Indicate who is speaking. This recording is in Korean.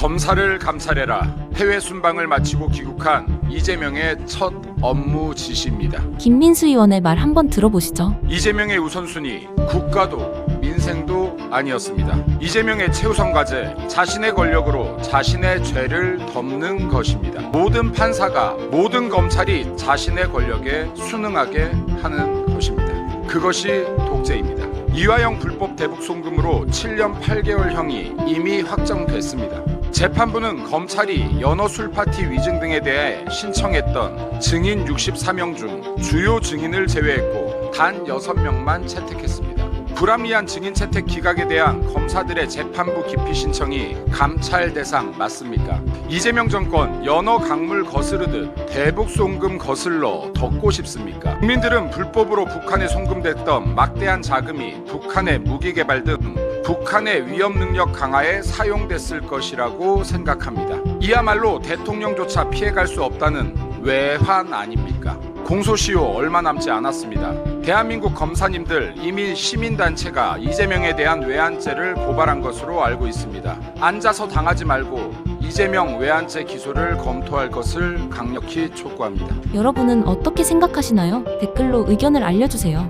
Speaker 1: 검사를 감찰해라. 해외 순방을 마치고 귀국한 이재명의 첫 업무 지시입니다.
Speaker 2: 김민수 의원의 말 한번 들어보시죠.
Speaker 1: 이재명의 우선순위 국가도 민생도 아니었습니다. 이재명의 최우선 과제 자신의 권력으로 자신의 죄를 덮는 것입니다. 모든 판사가 모든 검찰이 자신의 권력에 순응하게 하는 것입니다. 그것이 독재입니다. 이화영 불법 대북 송금으로 7년 8개월형이 이미 확정됐습니다. 재판부는 검찰이 연어 술 파티 위증 등에 대해 신청했던 증인 64명 중 주요 증인을 제외했고 단 6명만 채택했습니다. 불합리한 증인 채택 기각에 대한 검사들의 재판부 기피 신청이 감찰 대상 맞습니까? 이재명 정권 연어 강물 거스르듯 대북 송금 거슬러 덮고 싶습니까? 국민들은 불법으로 북한에 송금됐던 막대한 자금이 북한의 무기 개발 등 북한의 위협 능력 강화에 사용됐을 것이라고 생각합니다. 이야말로 대통령조차 피해갈 수 없다는 외환 아닙니까? 공소시효 얼마 남지 않았습니다. 대한민국 검사님들 이미 시민단체가 이재명에 대한 외환죄를 고발한 것으로 알고 있습니다. 앉아서 당하지 말고 이재명 외환죄 기소를 검토할 것을 강력히 촉구합니다.
Speaker 2: 여러분은 어떻게 생각하시나요? 댓글로 의견을 알려주세요.